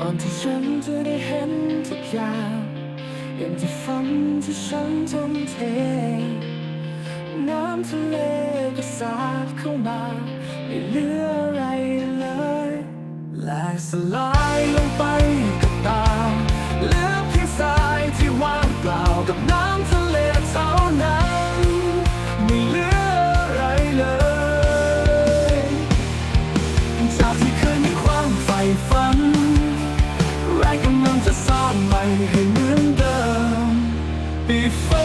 ก่อนที่ฉันจะได้เห็นทุกอย่างอย่างที่ฝันที่ฉันทุ่มเทน้ำทะเลก็สาดเข้ามาไม่เหลืออะไรเลยแหลกสลายลงไป ใหม่ให้เหมือนเดิม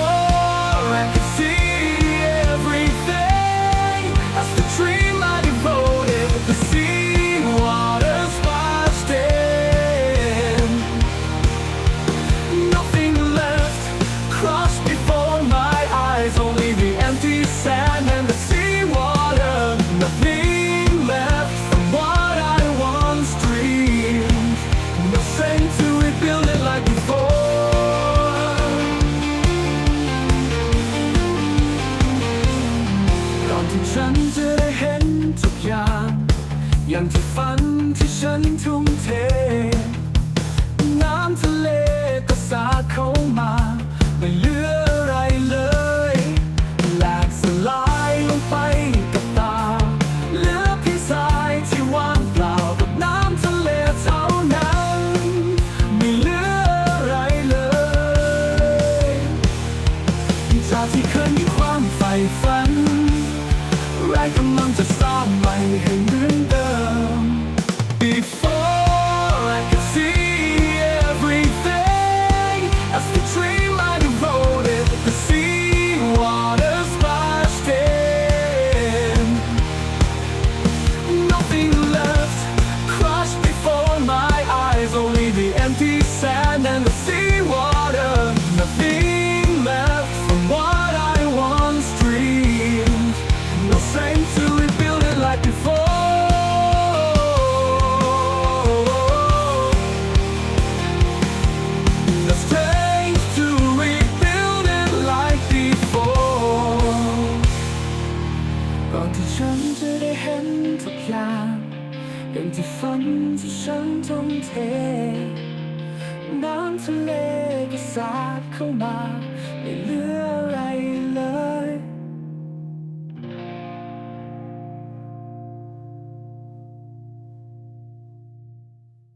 ที่ฉันจะได้เห็นทุกอย่าง อย่างที่ฝันที่ฉันทุ่มเท น้ำทะเลก็สาดเข้ามา ไม่เหลืออะไรเลยแหลกสลายลงไปกับตา เหลือเพียงทรายที่ว่างเปล่ากับน้ำทะเลเท่านั้น ไม่เหลืออะไรเลยจากที่เคยมีความใฝ่ฝัน แรงกำลังจะสร้างใหม่ให้เหมือนเดิม Before I could see everything As the dream I devoted The sea waters splashed in Nothing left crushed before my eyes Only the empty sand and the sea อนที่ฉันจะได้เห็นทุกอย่างอย่างที่ฝันที่ฉันทุ่มเทน้ำทะเลก็สาดเข้ามา